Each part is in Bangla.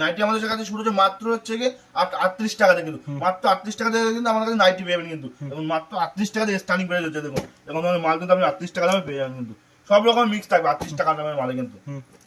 নাইটি আমাদের কাছে শুরু হচ্ছে মাত্র হচ্ছে গিয়ে আটত্রিশ টাকা থেকে কিন্তু মাত্র আটত্রিশ টাকা থেকে কিন্তু আমাদের কাছে নাইটি পেয়ে যাবেন কিন্তু এবং মাত্র আটত্রিশ টাকা থেকে স্টার্টিং পেয়ে যাচ্ছে দেখুন ধরনের মাল কিন্তু আপনি আটত্রিশ টাকা দামে পেয়ে যাবেন কিন্তু। সব রকম মিক্স থাকবে আটত্রিশ টাকা দামের মালে কিন্তু।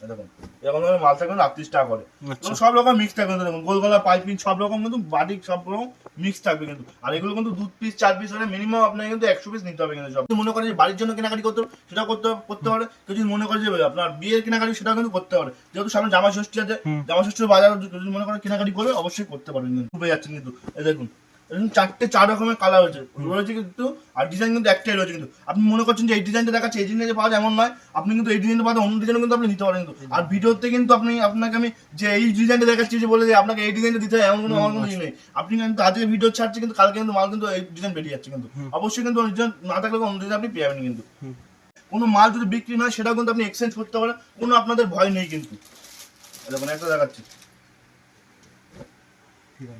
দেখুন এরকম। ধরনের মাল থাকবে আটত্রিশ টাকা করে। আচ্ছা। সব রকম মিক্স থাকবে কিন্তু। দেখুন গোলগলা পাইপিং সব রকম কিন্তু বাটিক সব রকম মিক্স থাকবে কিন্তু। আর এগুলো কিন্তু দু পিস চার পিস হলে মিনিমাম আপনাকে কিন্তু একশো পিস নিতে হবে কিন্তু সব। মনে করে যে বাড়ির জন্য কেনাকাটি করতে হবে, সেটা করতে করতে পারে কেউ যদি মনে করে যে আপনার বিয়ের কেনাকাটি সেটা কিন্তু করতে পারে যেহেতু সামনে জামা ষষ্ঠী আছে জামা ষষ্ঠীর বাজার যদি মনে করে কেনাকাটি করবে অবশ্যই করতে পারবেন কিন্তু। পেয়ে যাচ্ছেন কিন্তু। এই দেখুন এরকম চারটে চার রকমের কালার রয়েছে। রয়েছে কিন্তু আর ডিজাইন কিন্তু একটাই রয়েছে কিন্তু। আপনি মনে করছেন যে এই ডিজাইনটা দেখাচ্ছে এই ডিজাইনটা পাওয়া যায় এমন নয়। আপনি কিন্তু এই ডিজাইনটা পাওয়া অন্য ডিজাইনও কিন্তু আপনি নিতে পারেন কিন্তু। আর ভিডিওতে কিন্তু আপনি আপনাকে আমি যে এই ডিজাইনটা দেখাচ্ছি যে বলে যে আপনাকে এই ডিজাইনটা দিতে হয় এমন কোনো আমার কোনো নেই। আপনি কিন্তু আজকে ভিডিও ছাড়ছে কিন্তু কালকে কিন্তু মাল কিন্তু এই ডিজাইন বেরিয়ে যাচ্ছে কিন্তু। অবশ্যই কিন্তু অন্য ডিজাইন না থাকলে অন্য ডিজাইন আপনি পেয়ে যাবেন কিন্তু। কোনো মাল যদি বিক্রি না সেটাও কিন্তু আপনি এক্সচেঞ্জ করতে পারেন কোনো আপনাদের ভয় নেই কিন্তু। দেখুন একটা দেখাচ্ছি।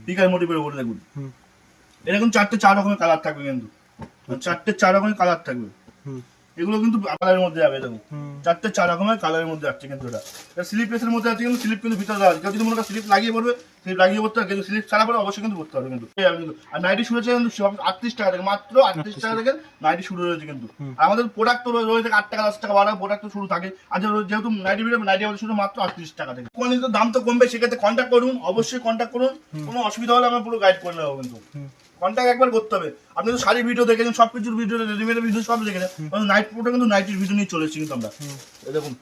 পিকার মোটিভের উপরে দেখুন। হুম। এরকম চারটে চার রকমের কালার থাকবে কিন্তু। চারটে চার রকমের কালার থাকবে। এগুলো কিন্তু কালারের মধ্যে যাবে দেখুন চারটে চার রকমের কালারের মধ্যে যাচ্ছে কিন্তু এটা স্লিপ এর মধ্যে আছে কিন্তু স্লিপ কিন্তু ভিতরে আছে। কেউ যদি মনে স্লিপ লাগিয়ে পড়বে স্লিপ লাগিয়ে পড়তে হবে। কিন্তু স্লিপ ছাড়া পরে অবশ্যই কিন্তু পড়তে হবে কিন্তু। এই আর নাইটি শুরু হচ্ছে কিন্তু সব আটত্রিশ টাকা থেকে মাত্র আটত্রিশ টাকা থেকে নাইটি শুরু হয়েছে কিন্তু। আর আমাদের প্রোডাক্ট তো রয়েছে আট টাকা দশ টাকা বারো প্রোডাক্ট তো শুরু থাকে। আর যেহেতু নাইটি ভিডিও নাইটি আমাদের শুরু মাত্র আটত্রিশ টাকা থেকে। তো দাম তো কমবে সেক্ষেত্রে কন্ট্যাক্ট করুন। অবশ্যই কন্ট্যাক্ট করুন। কোনো অসুবিধা হলে আমরা পুরো গাইড করে নেব কিন্তু। কন্ট্যাক্ট একবার করতে হবে। আপনি তো শাড়ির ভিডিও দেখেছেন সব কিছুর ভিডিও রেডিমেড ভিডিও সব দেখেছেন। নাইট পুরোটা কিন্তু নাইটের ভিডিও নিয়ে চলে এসেছি কিন্তু আমরা। দেখুন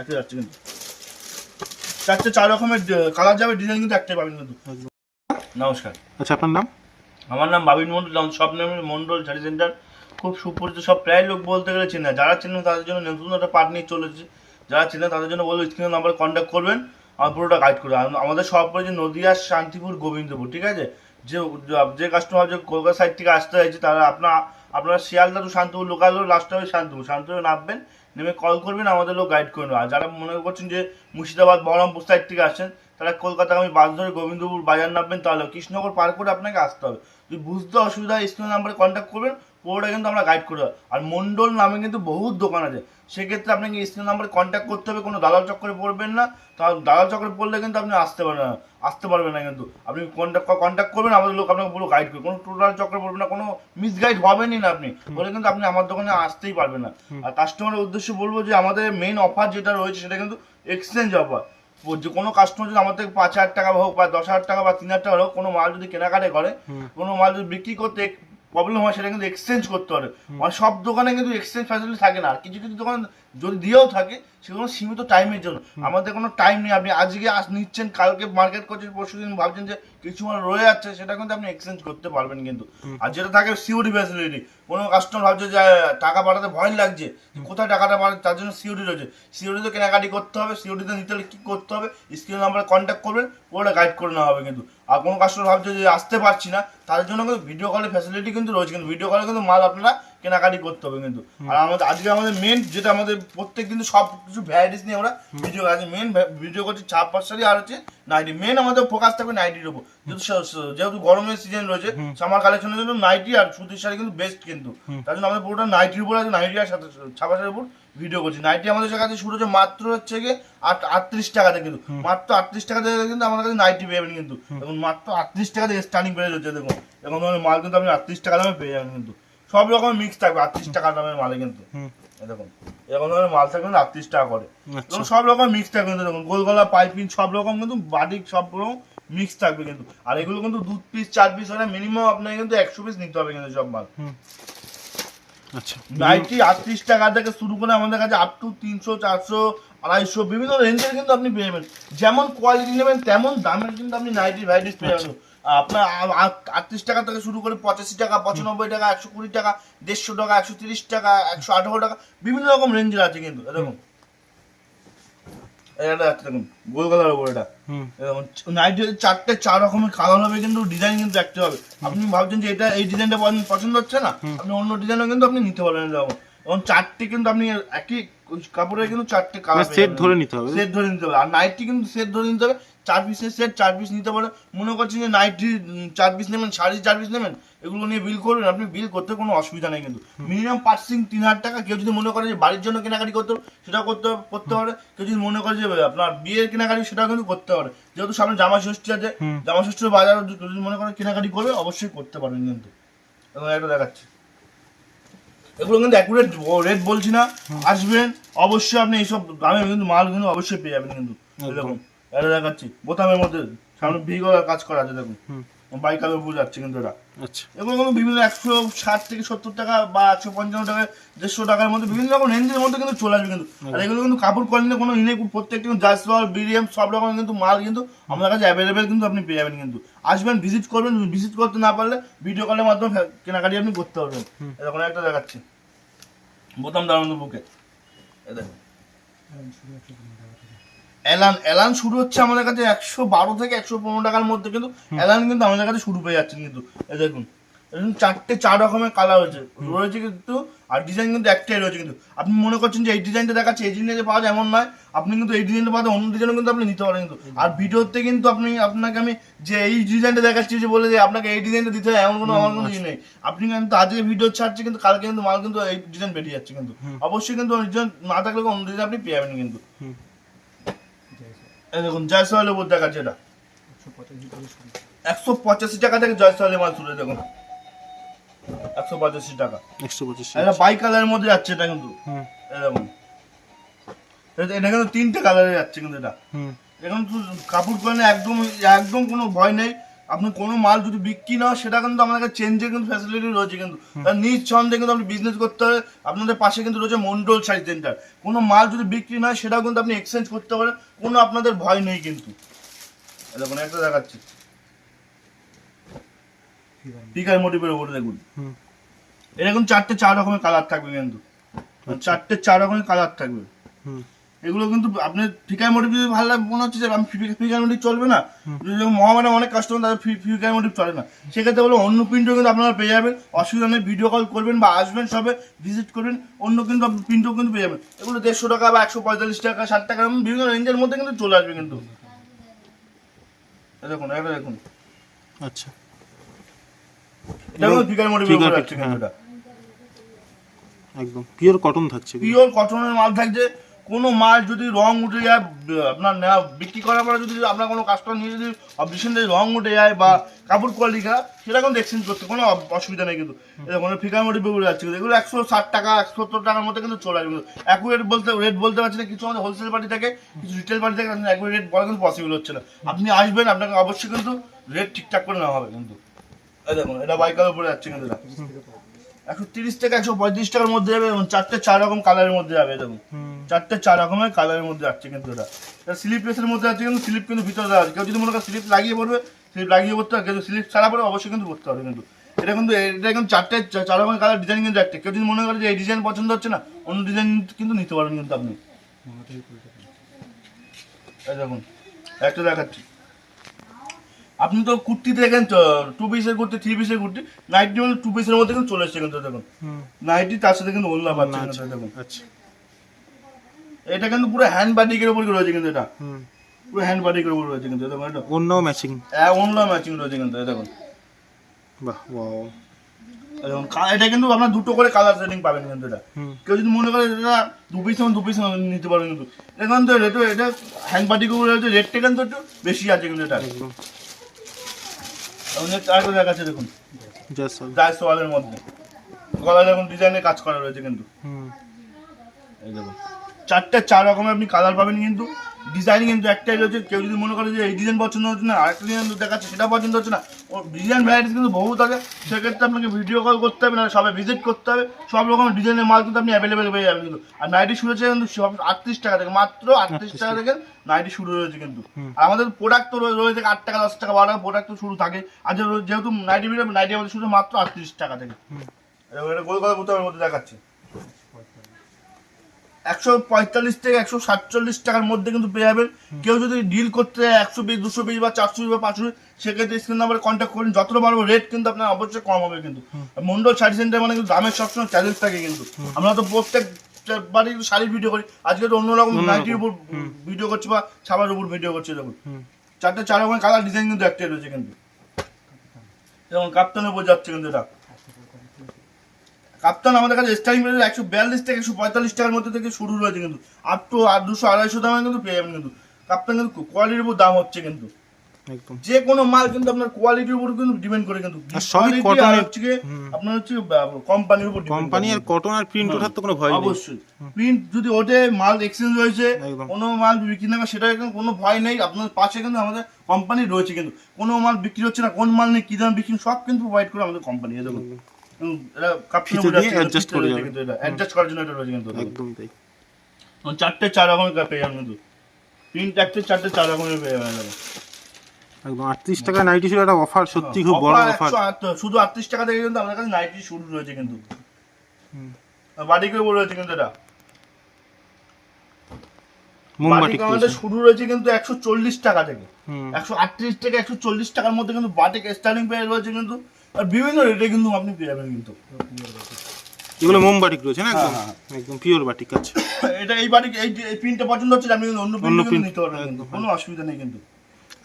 একটা যাচ্ছে কিন্তু। চারটে চার রকমের কালার যাবে ডিজাইন কিন্তু একটাই পাবেন কিন্তু। নমস্কার। আচ্ছা আপনার নাম? আমার নাম বাবিন মন্ডল সব নামের মন্ডল শাড়ি সেন্টার খুব সুপরিচিত সব প্রায় লোক বলতে গেলে চেনে যারা চেনেন তাদের জন্য নতুন একটা পার্ট নিয়ে চলেছে যারা চেনে তাদের জন্য বলব স্ক্রিনের নাম্বার কন্ট্যাক্ট করবেন আমার পুরোটা গাইড করবে আমাদের সব পড়েছে নদিয়া শান্তিপুর গোবিন্দপুর ঠিক আছে? যে যে কাস্টমার যে কলকাতা সাইড থেকে আসতে চাইছে, তারা আপনার আপনারা Sealdah to Shantipur local last হবে শান্তিপুর। শান্তিপুর নামবেন, নেমে কল করবেন, আমাদের লোক গাইড করে আর যারা মনে করছেন যে মুর্শিদাবাদ, বহরমপুর সাইড থেকে আসছেন, তারা কলকাতা আমি বাস ধরে গোবিন্দপুর বাজার নামবেন, তাহলে কৃষ্ণনগর পার করে আপনাকে আসতে হবে। যদি বুঝতে অসুবিধা হয়, স্ক্রিন নাম্বারে কন্ট্যাক্ট করবেন পুরোটা কিন্তু আমরা গাইড করে আর মন্ডল নামে কিন্তু বহুত দোকান আছে। সেক্ষেত্রে আপনাকে স্ক্রিন নাম্বারে কন্ট্যাক্ট করতে হবে কোনো দালাল চক্করে পড়বেন না? তাহলে দালাল চক্করে পড়লে কিন্তু আপনি আসতে পারবেন না আসতে পারবেন না কিন্তু। আপনি কন্ট্যাক্ট কন্ট্যাক্ট করবেন আমাদের লোক আপনাকে পুরো গাইড করবে কোনো টোটাল চক্করে পড়বেন না কোনো মিসগাইড হবেনই না আপনি। বলে কিন্তু আপনি আমার দোকানে আসতেই পারবেন না। আর কাস্টমারের উদ্দেশ্যে বলব যে আমাদের মেইন অফার যেটা রয়েছে সেটা কিন্তু এক্সচেঞ্জ অফার যে কোনো কাস্টমার যদি আমার থেকে পাঁচ হাজার টাকা হোক বা দশ হাজার টাকা বা তিন হাজার টাকা হোক কোনো মাল যদি কেনাকাটা করে কোনো মাল যদি বিক্রি করতে প্রবলেম হয় সেটা কিন্তু এক্সচেঞ্জ করতে পারে। মানে সব দোকানে কিন্তু এক্সচেঞ্জ ফ্যাসিলিটি থাকে না। আর কিছু কিছু দোকান যদি দিয়েও থাকে সেগুলো সীমিত টাইমের জন্য। আমাদের কোনো টাইম নেই। আপনি আজকে আজ নিচ্ছেন কালকে মার্কেট করছেন পরশু দিন ভাবছেন যে কিছু মাল রয়ে যাচ্ছে সেটা কিন্তু আপনি এক্সচেঞ্জ করতে পারবেন কিন্তু। আর যেটা থাকে সিওরি ফ্যাসিলিটি কোনো কাস্টমার ভাবছে যে টাকা পাঠাতে ভয় লাগছে কোথায় টাকাটা পাঠাবে তার জন্য সিওরি রয়েছে। সিওরি তো কেনাকাটি করতে হবে সিওরিতে নিতে হলে কী করতে হবে? স্ক্রিন নাম্বারে কন্ট্যাক্ট করবেন ওটা গাইড করে নেওয়া হবে কিন্তু। আর কোনো কাস্টমার ভাবছে যে আসতে পারছি না তাদের জন্য কিন্তু ভিডিও কলের ফ্যাসিলিটি কিন্তু রয়েছে কিন্তু ভিডিও কলে কিন্তু মাল আপনারা কেনাকাটি করতে হবে কিন্তু। আর আমাদের আজকে আমাদের মেন যেটা আমাদের প্রত্যেক কিন্তু সব কিছু ভ্যারাইটিস নিয়ে আমরা ভিডিও আছে। মেন ভিডিও করছি ছাপ পাঁচশারি আর হচ্ছে নাইটি মেন আমাদের ফোকাস থাকবে নাইটির উপর। যেহেতু গরমের সিজন রয়েছে সামার কালেকশনের জন্য নাইটি আর সুতির শাড়ি কিন্তু বেস্ট কিন্তু। তার জন্য আমাদের পুরোটা নাইটির উপর আছে নাইটি আর ছাপা শাড়ির উপর। ভিডিও করছি। নাইটি আমাদের কাছে শুরু হচ্ছে মাত্র হচ্ছে গিয়ে আটত্রিশ টাকাতে কিন্তু। মাত্র আটত্রিশ টাকা থেকে কিন্তু আমাদের কাছে নাইটি পেয়ে যাবেন কিন্তু। এখন মাত্র আটত্রিশ টাকা থেকে স্টার্টিং প্রাইস হচ্ছে দেখুন। এখন ধরনের মাল কিন্তু আপনি আটত্রিশ টাকা দামে পেয়ে যাবেন কিন্তু। সব রকম মিক্স থাকবে আটত্রিশ টাকা দামের মালে কিন্তু। দেখুন এরকম ধরনের মাল থাকবে কিন্তু আটত্রিশ টাকা করে। আচ্ছা। এবং সব রকম মিক্স থাকবে কিন্তু দেখুন। গোলগলা পাইপিং সব রকম কিন্তু বাটিক সব রকম মিক্স থাকবে কিন্তু। আর এগুলো কিন্তু দু পিস চার পিস হলে মিনিমাম আপনাকে কিন্তু একশো পিস নিতে হবে কিন্তু সব মাল। আচ্ছা। নাইটি আটত্রিশ টাকা থেকে শুরু করে আমাদের কাছে আপ টু তিনশো চারশো আড়াইশো বিভিন্ন রেঞ্জের কিন্তু আপনি পেয়ে যাবেন। যেমন কোয়ালিটি নেবেন তেমন দামের কিন্তু আপনি নাইটি ভ্যারাইটিস পেয়ে যাবেন। আপনার আটত্রিশ টাকা থেকে শুরু করে পঁচাশি টাকা পঁচানব্বই টাকা একশো কুড়ি টাকা দেড়শো টাকা একশো তিরিশ টাকা একশো আঠারো টাকা বিভিন্ন রকম রেঞ্জের আছে কিন্তু এরকম। এটা গোল কালার উপর এটা। হুম। নাইট চারটে চার রকমের কালার হবে কিন্তু ডিজাইন কিন্তু একটা হবে। আপনি ভাবছেন যে এটা এই ডিজাইনটা পছন্দ হচ্ছে না? আপনি অন্য ডিজাইনও কিন্তু আপনি নিতে পারবেন যেমন এবং চারটে কিন্তু আপনি একই ওই কাপড়ের কিন্তু চারটে কালার মানে set ধরে নিতে হবে? সেট ধরে নিতে হবে। আর নাইটি কিন্তু সেট ধরে নিতে হবে। চার পিসের সেট চার পিস নিতে পারে। মনে করছেন যে নাইটি চার পিস নেবেন শাড়ি চার পিস নেবেন এগুলো নিয়ে বিল করবেন। আপনি বিল করতে কোনো অসুবিধা নেই কিন্তু। মিনিমাম পার্সিং তিন হাজার টাকা। কেউ যদি মনে করে যে বাড়ির জন্য কেনাকাটি করতে হবে, সেটাও করতে করতে পারে। কেউ যদি মনে করে যে আপনার বিয়ের কেনাকাটি সেটাও কিন্তু করতে পারে। যেহেতু সামনে জামা ষষ্ঠী আছে। জামা ষষ্ঠীর বাজার যদি মনে করে কেনাকাটি করবে অবশ্যই করতে পারবেন কিন্তু। এবং একটা দেখাচ্ছি। এগুলো কিন্তু অ্যাকুরেট রেট বলছি না। আসবেন অবশ্যই আপনি এইসব দামে কিন্তু মাল কিন্তু অবশ্যই পেয়ে যাবেন কিন্তু। দেখুন এটা দেখাচ্ছি। বোতামের মধ্যে সামনে ভিগলার কাজ করা আছে দেখুন। বাইকালে বোঝাচ্ছে কিন্তু এটা আচ্ছা। এগুলো বিভিন্ন একশো ষাট থেকে সত্তর টাকা বা একশো পঞ্চান্ন টাকা দেড়শো টাকার মধ্যে বিভিন্ন রকম রেঞ্জের মধ্যে কিন্তু চলে আসবে কিন্তু। আর এগুলো কিন্তু কাপড় কোয়ালিটি কোনো ইনে প্রত্যেকটা কিন্তু জাসওয়াল বিরিয়াম সব রকম কিন্তু মাল কিন্তু আমাদের কাছে অ্যাভেলেবেল কিন্তু আপনি পেয়ে যাবেন কিন্তু। আসবেন ভিজিট করবেন ভিজিট করতে না পারলে ভিডিও কলের মাধ্যমে কেনাকাটি আপনি করতে পারবেন। এরকম একটা দেখাচ্ছি। বোতাম দাঁড়ানো বুকে। এ দেখুন এলান এলান শুরু হচ্ছে আমাদের কাছে একশো বারো থেকে একশো পনেরো টাকার মধ্যে কিন্তু এলান কিন্তু আমাদের কাছে শুরু পেয়ে যাচ্ছে কিন্তু। দেখুন এরকম চারটে চার রকমের কালার রয়েছে। রয়েছে কিন্তু আর ডিজাইন কিন্তু একটাই রয়েছে কিন্তু। আপনি মনে করছেন যে এই ডিজাইনটা দেখাচ্ছে এই ডিজাইনটা পাওয়া যায় এমন নয়। আপনি কিন্তু এই ডিজাইনটা পাওয়া অন্য ডিজাইনও কিন্তু আপনি নিতে পারেন কিন্তু। আর ভিডিওতে কিন্তু আপনি আপনাকে আমি যে এই ডিজাইনটা দেখাচ্ছি যে বলে যে আপনাকে এই ডিজাইনটা দিতে হয় এমন কোনো আমার কোনো ইয়ে নেই। আপনি কিন্তু আজকে ভিডিও ছাড়ছে কিন্তু কালকে কিন্তু মাল কিন্তু এই ডিজাইন বেরিয়ে যাচ্ছে কিন্তু। অবশ্যই কিন্তু ডিজাইন না থাকলে অন্য ডিজাইন আপনি পেয়ে যাবেন কিন্তু। দেখুন জয়সওয়ালের উপর দেখাচ্ছে এটা। একশো পঁচাশি টাকা থেকে জয়সওয়ালের মাল শুরু দেখুন। একশো পঁচাশি টাকা। একশো পঁচিশ। এটা বাই কালারের মধ্যে যাচ্ছে এটা কিন্তু। এরকম এটা কিন্তু তিনটে কালারে যাচ্ছে কিন্তু এটা। হুম। এখন কাপড় কোয়ালিটি একদম একদম কোনো ভয় নেই। আপনি কোনো মাল যদি বিক্রি না সেটা কিন্তু আমাদের কাছে চেঞ্জের কিন্তু ফ্যাসিলিটি রয়েছে কিন্তু। নিজ ছন্দে কিন্তু আপনি বিজনেস করতে হবে। আপনাদের পাশে কিন্তু রয়েছে মন্ডল শাড়ি সেন্টার কোনো মাল যদি বিক্রি না সেটাও কিন্তু আপনি এক্সচেঞ্জ করতে পারেন। কোনো আপনাদের ভয় নেই কিন্তু। দেখুন একটা দেখাচ্ছি। পিকার মোটিভের উপরে দেখুন। এরকম চারটে চার রকমের কালার থাকবে কিন্তু। চারটে চার রকমের কালার থাকবে। হুম। এগুলো কিন্তু আপনি ফিকার মোটিভ যদি ভালো লাগে মনে হচ্ছে যে আমি ফিকার মোটিভ চলবে না। মহামারী অনেক কাস্টমার তাদের ফিকার মোটিভ চলে না। সেক্ষেত্রে বলো অন্য প্রিন্টও কিন্তু আপনারা পেয়ে যাবেন। অসুবিধা নেই ভিডিও কল করবেন বা আসবেন সবে ভিজিট করবেন। অন্য কিন্তু আপনি প্রিন্টও কিন্তু পেয়ে যাবেন। এগুলো দেড়শো টাকা বা একশো পঁয়তাল্লিশ টাকা ষাট টাকা বিভিন্ন রেঞ্জের মধ্যে কিন্তু চলে আসবে কিন্তু। দেখুন এটা দেখুন। আচ্ছা। এটা ফিকার মোটিভ হ্যাঁ। একদম। পিওর কটন থাকছে পিওর কটনের মাল থাকছে। কোনো মাল যদি রং উঠে যায়, আপনার নেওয়া, বিক্রি করার পরে যদি আপনার কোনো কাস্টমার নিয়ে যদি অবজেকশন রং উঠে যায় বা কাপড় কোয়ালিটি খারাপ, সেটা কিন্তু এক্সচেঞ্জ করতে কোনো অসুবিধা নেই কিন্তু। কোনো ফিকার মোটিভ বেগুলো যাচ্ছে কিন্তু। এগুলো একশো ষাট টাকা, একশো সত্তর টাকার মধ্যে কিন্তু চলে আসবে। অ্যাকুরেট বলতে রেট বলতে পারছি না, কিছু আমাদের হোলসেল পার্টি থাকে, কিছু রিটেল পার্টি থাকে অ্যাকুরেট রেট বলা কিন্তু পসিবল হচ্ছে না। আপনি আসবেন, আপনাকে অবশ্যই কিন্তু রেট ঠিকঠাক করে নেওয়া হবে কিন্তু। দেখুন, এটা বাইকার উপরে যাচ্ছে কিন্তু একশো তিরিশ থেকে একশো পঁয়ত্রিশ টাকার মধ্যে যাবে এবং চারটে চার রকম কালারের মধ্যে যাবে দেখুন। চারটে চার রকমের কালারের মধ্যে যাচ্ছে কিন্তু এটা। এটা স্লিপ লেসের মধ্যে আছে কিন্তু স্লিপ কিন্তু ভিতরে দেওয়া আছে। কেউ যদি মনে করে স্লিপ লাগিয়ে পড়বে স্লিপ লাগিয়ে পড়তে হবে। কিন্তু স্লিপ ছাড়া পরে অবশ্যই কিন্তু পড়তে হবে কিন্তু। এটা কিন্তু এটা কিন্তু চারটে চার রকমের কালার ডিজাইন কিন্তু একটা। কেউ যদি মনে করে যে এই ডিজাইন পছন্দ হচ্ছে না অন্য ডিজাইন কিন্তু নিতে পারবেন কিন্তু আপনি। দেখুন একটা দেখাচ্ছি। আপনি তো কুর্তি দেখেন টু পিসের কুর্তি থ্রি পিসের কুর্তি নাইটি টু পিসের মধ্যে কিন্তু চলে এসছে কিন্তু দেখুন। নাইটি তার সাথে কিন্তু ওল্লা দেখুন। আচ্ছা। এটা কিন্তু পুরো হ্যান্ড বাটিকের উপর রয়েছে কিন্তু এটা। পুরো হ্যান্ড বাটিকের উপর রয়েছে কিন্তু দেখুন এটা। অন্যও ম্যাচিং অন্য ম্যাচিং রয়েছে কিন্তু দেখুন। বাহ ওয়াও এই দেখুন এটা কিন্তু আপনার দুটো করে কালার সেটিং পাবেন কিন্তু এটা। কেউ যদি মনে করে এটা দু পিস দু পিস নিতে পারবেন কিন্তু। এখন তো এটা হ্যান্ড বাটিকের উপরে রয়েছে রেটটা কিন্তু একটু বেশি আছে কিন্তু এটা। দেখুন। মধ্যে। দেখুন ডিজাইনে কাজ করা রয়েছে কিন্তু। এই দেখুন। চারটে চার রকমের আপনি কালার পাবেন কিন্তু। ডিজাইন কিন্তু একটাই রয়েছে। কেউ যদি মনে করে যে এই ডিজাইন পছন্দ হচ্ছে না আরেকটা ডিজাইন দেখাচ্ছে সেটা পছন্দ হচ্ছে না ডিজাইন ভ্যারাইটিস কিন্তু বহুত আছে সেক্ষেত্রে আপনাকে ভিডিও কল করতে হবে না সবাই ভিজিট করতে হবে। সব রকমের ডিজাইনের মাল কিন্তু আপনি অ্যাভেলেবেল পেয়ে যাবেন কিন্তু। আর নাইটি শুরু হচ্ছে কিন্তু সব আটত্রিশ টাকা থেকে মাত্র আটত্রিশ টাকা থেকে নাইটি শুরু হয়েছে কিন্তু। আর আমাদের প্রোডাক্ট তো রয়েছে আট টাকা দশ টাকা বারো টাকা প্রোডাক্ট তো শুরু থাকে। আর যেহেতু নাইটি ভিডিও নাইটি আমাদের শুরু মাত্র আটত্রিশ টাকা থেকে। কলকাতা মধ্যে দেখাচ্ছে। একশো পঁয়তাল্লিশ থেকে একশো সাতচল্লিশ টাকার মধ্যে কিন্তু পেয়ে যাবেন। কেউ যদি ডিল করতে চায় একশো পিস দুশো পিস বা চারশো পিস বা পাঁচশো পিস সেক্ষেত্রে স্ক্রিন নাম্বারে কন্ট্যাক্ট করুন। যতটা পারব রেট কিন্তু আপনার অবশ্যই কম হবে কিন্তু। মন্ডল শাড়ি সেন্টার মানে কিন্তু দামের সবসময় চ্যালেঞ্জ থাকে কিন্তু। আমরা তো প্রত্যেক বাড়ি শাড়ির ভিডিও করি। আজকে তো অন্যরকম অন্যরকম, নাইটির উপর ভিডিও করছি বা ছাপার উপর ভিডিও করছি দেখুন। চারটে চার রকমের কালার ডিজাইন কিন্তু একটাই রয়েছে কিন্তু। যেমন কাপ্তানের উপর যাচ্ছে কিন্তু এটা। কাপ্তান আমাদের কাছে স্টার্টিং প্রাইস একশো বিয়াল্লিশ থেকে একশো পঁয়তাল্লিশ টাকার মধ্যে থেকে শুরু রয়েছে কিন্তু। আপ টু আর দুশো আড়াইশো দামে কিন্তু পেয়ে যাবেন কিন্তু। কাপ্তান কিন্তু কোয়ালিটির উপর দাম হচ্ছে কিন্তু। যে কোনো মাল কিন্তু আপনার কোয়ালিটির উপর কিন্তু ডিপেন্ড করে কিন্তু। সবই হচ্ছে আপনার হচ্ছে কোম্পানির উপর কোম্পানি আর কটন আর প্রিন্ট ওঠার তো কোনো ভয় নেই। অবশ্যই। প্রিন্ট যদি ওঠে মাল এক্সচেঞ্জ হয়েছে। কোনো মাল বিক্রি না সেটা কিন্তু কোনো ভয় নেই। আপনার পাশে কিন্তু আমাদের কোম্পানি রয়েছে কিন্তু। কোনো মাল বিক্রি হচ্ছে না কোন মাল নেই কি দাম বিক্রি সব কিন্তু প্রোভাইড করে আমাদের কোম্পানি দেখুন। এটা কাপড়ের দিয়ে যাচ্ছে, করে যাবে। কিন্তু এটা অ্যাডজাস্ট করার জন্য এটা রয়েছে কিন্তু একদমই তাই। চারটে চার রকমের যাবেন কিন্তু। চারটে চার রকমের পেয়ে যাবেন একদম আটত্রিশ টাকা নাইটি ছিল একটা অফার সত্যি খুব বড় অফার শুধু আটত্রিশ টাকা থেকে কিন্তু আমাদের কাছে নাইটি শুরু রয়েছে কিন্তু। রয়েছে কিন্তু এটা। মোমবাটি বাটিক আমাদের শুরু রয়েছে কিন্তু একশো চল্লিশ টাকা থেকে। হুম। একশো আটত্রিশ থেকে একশো চল্লিশ টাকার মধ্যে কিন্তু বাটিক স্টার্টিং পেয়ে রয়েছে কিন্তু। আর বিভিন্ন রেটে কিন্তু আপনি পেয়ে যাবেন কিন্তু। এগুলো মোমবাটিক রয়েছে না একদম? হ্যাঁ, একদম পিওর বাটিক আছে এটা এই বাটিক এই প্রিন্টটা পছন্দ হচ্ছে আপনি কিন্তু অন্য অন্য প্রিন্ট নিতে পারবেন কিন্তু। কোনো অসুবিধা নেই কিন্তু।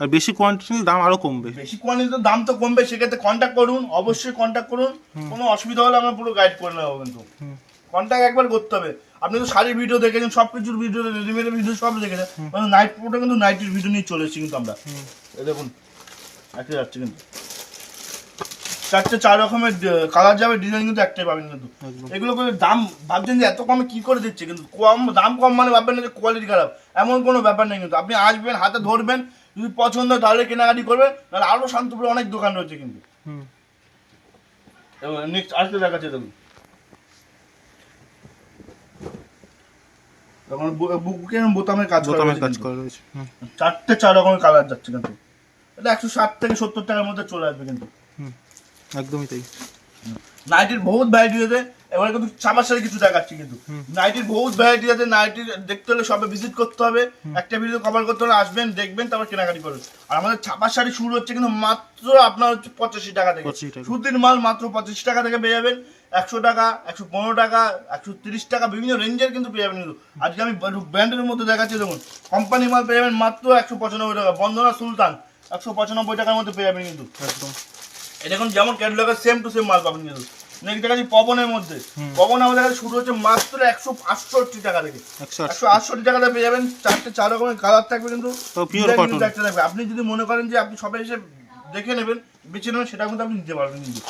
আর বেশি কোয়ান্টিটি দাম আরও কমবে। বেশি কোয়ালিটির দাম তো কমবে সেক্ষেত্রে কন্ট্যাক্ট করুন অবশ্যই কন্ট্যাক্ট করুন। কোনো অসুবিধা হলে আমরা পুরো গাইড করে নেব কিন্তু। কন্ট্যাক্ট একবার করতে হবে। আপনি তো শাড়ির ভিডিও দেখেছেন সব কিছুর ভিডিও রেডিমেডের ভিডিও সব দেখেছেন। নাইট পুরোটা কিন্তু নাইটের ভিডিও নিয়ে চলে এসেছি কিন্তু আমরা। দেখুন একটা যাচ্ছে কিন্তু। চারটে চার রকমের কালার যাবে ডিজাইন কিন্তু একটাই পাবেন কিন্তু। এগুলো করে দাম ভাবছেন যে এত কমে কি করে দিচ্ছে কিন্তু কম দাম কম মানে ভাববেন না যে কোয়ালিটি খারাপ। এমন কোনো ব্যাপার নেই কিন্তু। আপনি আসবেন হাতে ধরবেন যদি পছন্দ হয় তাহলে কেনাকাটি করবেন তাহলে আরও শান্তপুরে অনেক দোকান রয়েছে কিন্তু। নেক্সট আজকে দেখাচ্ছে দেখুন। তখন বুকে বোতামের কাজ বোতামের কাজ কিন্তু। করা রয়েছে চারটে চার রকমের কালার যাচ্ছে কিন্তু। এটা একশো ষাট থেকে সত্তর টাকার মধ্যে চলে আসবে কিন্তু। হুম। একদমই তাই। নাইটির বহুত ভ্যারাইটি আছে। এবারে কিন্তু চাপার সাথে কিছু দেখাচ্ছি কিন্তু। নাইটির বহুত ভ্যারাইটি আছে। নাইটির দেখতে হলে সবে ভিজিট করতে হবে। একটা ভিডিও কভার করতে হলে আসবেন দেখবেন তারপর কেনাকাটি করবেন। আর আমাদের ছাপার শাড়ি শুরু হচ্ছে কিন্তু মাত্র আপনার হচ্ছে পঁচাশি টাকা থেকে। 85 সুতির মাল মাত্র পঁচাশি টাকা থেকে পেয়ে যাবেন। একশো টাকা একশো পনেরো টাকা একশো তিরিশ টাকা বিভিন্ন রেঞ্জের কিন্তু পেয়ে যাবেন কিন্তু। আজকে আমি ব্র্যান্ডের মধ্যে দেখাচ্ছি দেখুন। কোম্পানি মাল পেয়ে যাবেন মাত্র একশো পঁচানব্বই টাকা। বন্দনা সুলতান একশো পঁচানব্বই টাকার মধ্যে পেয়ে যাবেন কিন্তু। একদম। এটা এখন যেমন ক্যাটলগের সেম টু সেম মাল পাবেন কিন্তু। নেক্সট দেখাচ্ছি পবনের মধ্যে। পবন আমাদের কাছে শুরু হচ্ছে মাত্র একশো আটষট্টি টাকা থেকে। একশো আটষট্টি। টাকাতে পেয়ে যাবেন। চারটে চার রকমের কালার থাকবে কিন্তু। তো pure design cotton। কিন্তু একটা থাকবে। আপনি যদি মনে করেন যে আপনি সবাই এসে দেখে নেবেন বেছে নেবেন সেটা কিন্তু আপনি নিতে পারবেন কিন্তু।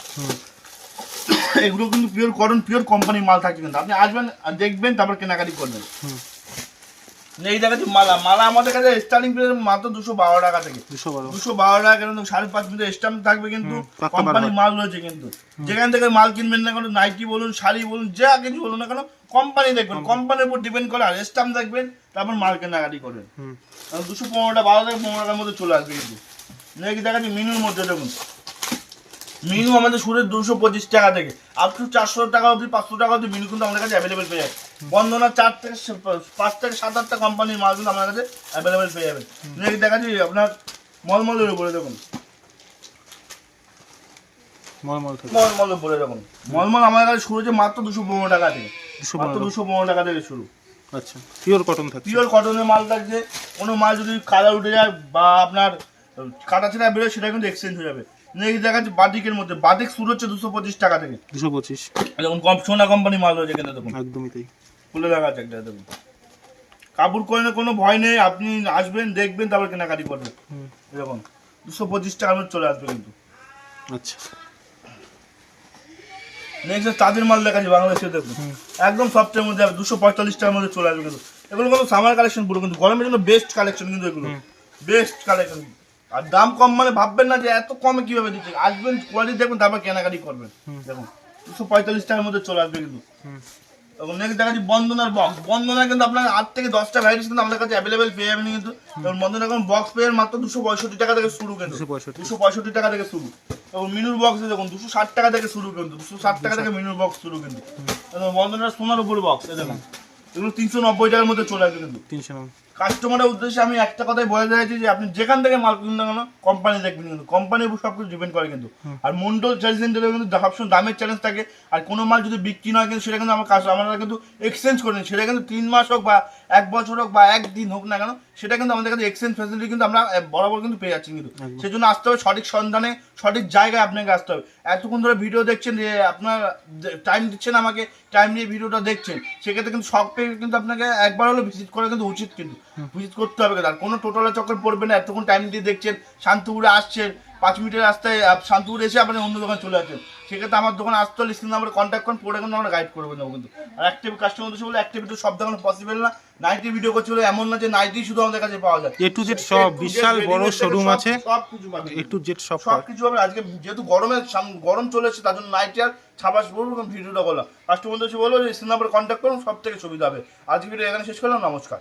এগুলো কিন্তু পিওর কটন পিওর কোম্পানির মাল থাকছে কিন্তু। আপনি আসবেন আর দেখবেন তারপর কেনাকাটি করবেন। এই দেখাচ্ছি মালা মালা আমাদের কাছে স্টার্টিং প্রাইস মাত্র দুশো বারো টাকা থেকে। দুশো বারো। দুশো বারো টাকা কিন্তু সাড়ে পাঁচ মিটার স্টাম্প থাকবে কিন্তু কোম্পানির মাল রয়েছে কিন্তু। যেখান থেকে মাল কিনবেন না কেন? নাইটি বলুন শাড়ি বলুন যা কিছু বলুন না কেন কোম্পানি দেখবেন। কোম্পানির উপর ডিপেন্ড করে আর স্টাম্প দেখবেন তারপর মাল কেনাকাটি করবেন। দুশো পনেরোটা বারো থেকে পনেরো টাকার মধ্যে চলে আসবে কিন্তু। নাকি দেখাচ্ছি মিনুর মধ্যে দেখুন। মিনু আমাদের সুরের দুশো পঁচিশ টাকা থেকে। আপ টু চারশো টাকা অবধি পাঁচশো টাকা অবধি মিনু কিন্তু আমাদের কাছে অ্যাভেলেবেল পেয়ে যাবে বন্ধনা চার থেকে পাঁচ থেকে সাত আটটা কোম্পানির মালগুলো আমাদের কাছে অ্যাভেলেবেল পেয়ে যাবে নাকি দেখাচ্ছি আপনার মলমলের উপরে দেখুন মলমল উপরে দেখুন মলমল আমাদের কাছে শুরু হচ্ছে মাত্র দুশো পনেরো টাকা থেকে। মাত্র দুশো পনেরো টাকা থেকে শুরু। আচ্ছা পিওর কটন থাকছে। পিওর কটনের মাল থাকছে কোনো মাল যদি কালার উঠে যায় বা আপনার কাটা ছেঁড়া বেরোয় সেটা কিন্তু এক্সচেঞ্জ হয়ে যাবে। নেক্সট দেখাচ্ছি বাটিকের মধ্যে। বাটিক শুরু হচ্ছে দুশো পঁচিশ টাকা থেকে। দুশো পঁচিশ। যেমন কম সোনা কোম্পানি মাল রয়েছে কিন্তু দেখুন। একদমই তাই। খুলে দেখা আছে একটা দেখুন। কাপড় কোয়ালিটির কোনো ভয় নেই আপনি আসবেন দেখবেন তারপর কেনাকাটি করবেন। এরকম। দুশো পঁচিশ টাকার মধ্যে চলে আসবে কিন্তু। আচ্ছা। নেক্সট তাদের মাল দেখাচ্ছি বাংলাদেশে দেখুন। একদম সফটের মধ্যে দুশো পঁয়তাল্লিশ টাকার মধ্যে চলে আসবে কিন্তু। এগুলো কিন্তু সামার কালেকশন পুরো কিন্তু গরমের জন্য বেস্ট কালেকশন কিন্তু এগুলো। বেস্ট কালেকশন আর দাম কম মানে ভাববেন না যে এত কমে কীভাবে দিচ্ছে? আসবেন কোয়ালিটি দেখবেন তারপর কেনাকাটি করবেন। দেখুন দুশো পঁয়তাল্লিশ টাকার মধ্যে চলে আসবে কিন্তু। এবং নেক্সট দেখাচ্ছি বন্ধনার বক্স কিন্তু আপনার আট থেকে দশটা ভ্যারাইটিস কিন্তু আমাদের কাছে অ্যাভেলেবেল পেয়ে যাবেন কিন্তু। এবং এখন বক্স পেয়ে মাত্র দুশো পঁয়ষট্টি টাকা থেকে শুরু কিন্তু। দুশো পঁয়ষট্টি। টাকা থেকে শুরু। এবং মিনুর বক্স দেখুন দুশো ষাট টাকা থেকে শুরু কিন্তু। দুশো ষাট টাকা থেকে মিনুর বক্স শুরু কিন্তু। সোনার উপর বক্স দেখুন। এগুলো তিনশো নব্বই টাকার মধ্যে চলে আসবে কিন্তু। তিনশো নয় কাস্টমারের উদ্দেশ্যে আমি একটা কথাই বলে চাইছি যে আপনি যেখান থেকে মাল কিনুন না কেন কোম্পানি দেখবেন কিন্তু কোম্পানির উপর সব কিছু ডিপেন্ড করে কিন্তু। আর মন্ডল সার্ভিস সেন্টারে কিন্তু সবসময় দামের চ্যালেঞ্জ থাকে। আর কোনো মাল যদি বিক্রি না হয় কিন্তু সেটা কিন্তু আমার কাজ আমরা কিন্তু এক্সচেঞ্জ করে নিই। সেটা কিন্তু তিন মাস হোক বা এক বছর হোক বা একদিন হোক না কেন সেটা কিন্তু আমাদের কাছে এক্সচেঞ্জ ফ্যাসিলিটি কিন্তু আমরা বরাবর কিন্তু পেয়ে যাচ্ছি কিন্তু। সেজন্য আসতে হবে সঠিক সন্ধানে সঠিক জায়গায় আপনাকে আসতে হবে। এতক্ষণ ধরে ভিডিও দেখছেন যে আপনার টাইম দিচ্ছেন আমাকে টাইম নিয়ে ভিডিওটা দেখছেন সেক্ষেত্রে কিন্তু সব পেয়ে কিন্তু আপনাকে একবার হলে ভিজিট করা কিন্তু উচিত কিন্তু। ভিজিট করতে হবে কিন্তু আর কোনো টোটালের চক্কর পড়বে না এতক্ষণ টাইম দিয়ে দেখছেন শান্তপুরে আসছেন পাঁচ মিনিটের রাস্তায় শান্তিপুরে এসে আপনি অন্য দোকান চলে যাচ্ছেন সেক্ষেত্রে আমার দোকান আসতে হলে স্ক্রিন নাম্বার কন্ট্যাক্ট করুন পরে কিন্তু আমরা গাইড করব দেবো কিন্তু। আর অ্যাক্টিভ কাস্টমার উদ্দেশ্যে বলে অ্যাক্টিভ তো সব দেখানো পসিবল না। নাইটি ভিডিও করতে হলে এমন না যে নাইটি শুধু আমাদের কাছে পাওয়া যায়। এ টু জেড সব, বিশাল বড় শোরুম আছে। সব কিছু পাবেন। এ টু জেড সব সব কিছু হবে আজকে যেহেতু গরমে গরম চলে এসেছে তার জন্য নাইটি আর ছাবাস বলব ভিডিওটা বললাম। কাস্টমারদের বলব যে স্ক্রিন নাম্বার কন্ট্যাক্ট করুন সব থেকে সুবিধা হবে। আজকে ভিডিও এখানে শেষ করলাম নমস্কার।